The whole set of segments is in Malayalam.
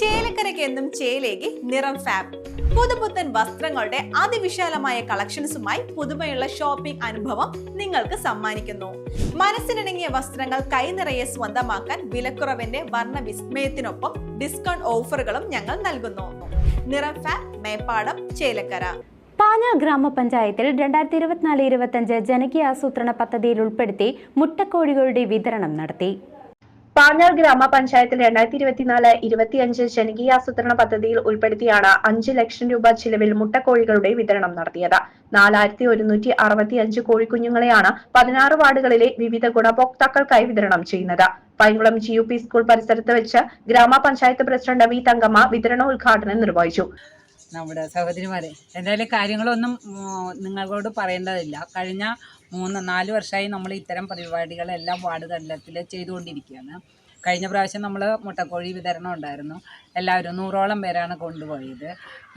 ചേലക്കരയ്ക്ക് എന്നും ചേലേക്ക് നിറം ഫാബ്. പുതുപുത്തൻ വസ്ത്രങ്ങളുടെ അതിവിശാലമായ കളക്ഷൻസുമായി പുതുമയുള്ള ഷോപ്പിംഗ് അനുഭവം നിങ്ങൾക്ക് സമ്മാനിക്കുന്നു. മനസ്സിനിണങ്ങിയ വസ്ത്രങ്ങൾ കൈനിറയെ സ്വന്തമാക്കാൻ വിലക്കുറവിന്റെ വർണ വിസ്മയത്തിനൊപ്പം ഡിസ്കൗണ്ട് ഓഫറുകളും ഞങ്ങൾ നൽകുന്നു. നിറം ഫാബ് മേപ്പാടം ചേലക്കര. പാഞ്ഞാൾ ഗ്രാമപഞ്ചായത്തിൽ രണ്ടായിരത്തി ഇരുപത്തിനാല് ഇരുപത്തഞ്ച് ജനകീയ ആസൂത്രണ പദ്ധതിയിൽ ഉൾപ്പെടുത്തി മുട്ടക്കോഴികളുടെ വിതരണം നടത്തി. പാഞ്ഞാൾ ഗ്രാമപഞ്ചായത്തിൽ രണ്ടായിരത്തി ഇരുപത്തിനാല് ഇരുപത്തിയഞ്ച് ജനകീയാസൂത്രണ പദ്ധതിയിൽ ഉൾപ്പെടുത്തിയാണ് അഞ്ച് ലക്ഷം രൂപ ചിലവിൽ മുട്ടക്കോഴികളുടെ വിതരണം നടത്തിയത്. നാലായിരത്തി ഒരുന്നൂറ്റി അറുപത്തി അഞ്ച് കോഴിക്കുഞ്ഞുങ്ങളെയാണ് പതിനാറ് വാർഡുകളിലെ വിവിധ ഗുണഭോക്താക്കൾക്കായി വിതരണം ചെയ്യുന്നത്. Painkulam G U P school പരിസരത്ത് വെച്ച് ഗ്രാമപഞ്ചായത്ത് പ്രസിഡന്റ് വി തങ്കമ്മ വിതരണോദ്ഘാടനം നിർവഹിച്ചു. നമ്മുടെ സഹോദരിമാരെ. എന്തായാലും കാര്യങ്ങളൊന്നും നിങ്ങളോട് പറയേണ്ടതില്ല. കഴിഞ്ഞ മൂന്ന് നാല് വർഷമായി നമ്മൾ ഇത്തരം പരിപാടികളെല്ലാം വാർഡ് തലത്തിൽ ചെയ്തുകൊണ്ടിരിക്കുകയാണ്. കഴിഞ്ഞ പ്രാവശ്യം നമ്മൾ മുട്ടക്കോഴി വിതരണം ഉണ്ടായിരുന്നു. എല്ലാവരും നൂറോളം പേരാണ് കൊണ്ടുപോയത്.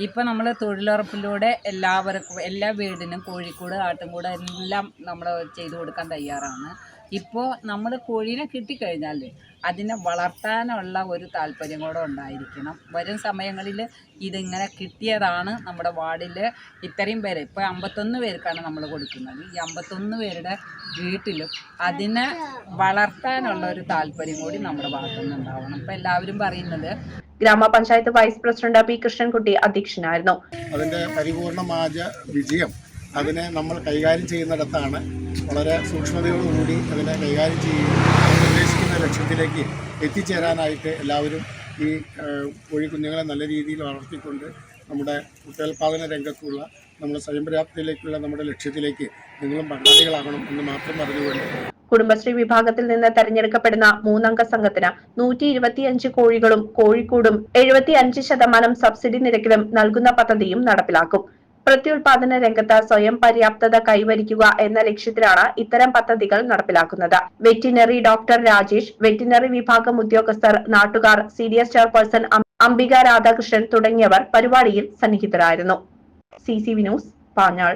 ഇപ്പോൾ നമ്മൾ തൊഴിലുറപ്പിലൂടെ എല്ലാവർക്കും എല്ലാ വീടിനും കോഴിക്കൂട് ആട്ടുംകൂട് എല്ലാം നമ്മൾ ചെയ്തു കൊടുക്കാൻ തയ്യാറാണ്. ഇപ്പോൾ നമ്മൾ കോഴീനെ കിട്ടിക്കഴിഞ്ഞാൽ അതിനെ വളർത്താനുള്ള ഒരു താല്പര്യം കൂടെ ഉണ്ടായിരിക്കണം. വരും സമയങ്ങളിൽ ഇതിങ്ങനെ കിട്ടിയതാണ് നമ്മുടെ വാർഡിൽ ഇത്രയും പേര്. ഇപ്പോൾ അമ്പത്തൊന്ന് പേർക്കാണ് നമ്മൾ കൊടുക്കുന്നത്. ഈ അമ്പത്തൊന്ന് പേരുടെ വീട്ടിലും അതിനെ വളർത്താനുള്ള ഒരു താല്പര്യം കൂടി നമ്മുടെ ഭാഗത്തുനിന്ന് ഉണ്ടാവണം ഇപ്പോൾ എല്ലാവരും പറയുന്നത് ഗ്രാമപഞ്ചായത്ത് വൈസ് പ്രസിഡന്റ് പി കൃഷ്ണൻകുട്ടി അധ്യക്ഷനായിരുന്നു. അതിന്റെ പരിപൂർണമായ വിജയം അതിനെ നമ്മൾ കൈകാര്യം ചെയ്യുന്നിടത്താണ് വളരെ സൂക്ഷ്മതയോടുകൂടി അതിനെ കൈകാര്യം ചെയ്യുകയും നിർദ്ദേശിക്കുന്ന ലക്ഷ്യത്തിലേക്ക് എത്തിച്ചേരാനായിട്ട് എല്ലാവരും ഈ കോഴിക്കുഞ്ഞുങ്ങളെ നല്ല രീതിയിൽ വളർത്തിക്കൊണ്ട് നമ്മുടെ കുട്ടോൽപാദന രംഗത്തുള്ള നമ്മുടെ സ്വയം പര്യാപ്തതയിലേക്കുള്ള നമ്മുടെ ലക്ഷ്യത്തിലേക്ക് നിങ്ങളും പങ്കാളികളാകണം എന്ന് മാത്രം പറഞ്ഞുകൊണ്ട് കുടുംബശ്രീ വിഭാഗത്തിൽ നിന്ന് തെരഞ്ഞെടുക്കപ്പെടുന്ന മൂന്നംഗ സംഘത്തിന് നൂറ്റി ഇരുപത്തിയഞ്ച് കോഴികളും കോഴിക്കൂടും എഴുപത്തി അഞ്ച് ശതമാനം സബ്സിഡി നിരക്കിലും നൽകുന്ന പദ്ധതിയും നടപ്പിലാക്കും. പ്രത്യുൽപാദന രംഗത്ത് സ്വയം പര്യാപ്തത കൈവരിക്കുക എന്ന ലക്ഷ്യത്തിലാണ് ഇത്തരം പദ്ധതികൾ നടപ്പിലാക്കുന്നത്. വെറ്റിനറി ഡോക്ടർ രാജേഷ് വെറ്റിനറി വിഭാഗം ഉദ്യോഗസ്ഥർ നാട്ടുകാർ C D S chairperson Ambika Radhakrishnan തുടങ്ങിയവർ പരിപാടിയിൽ സന്നിഹിതരായിരുന്നു. C C V news Panjal.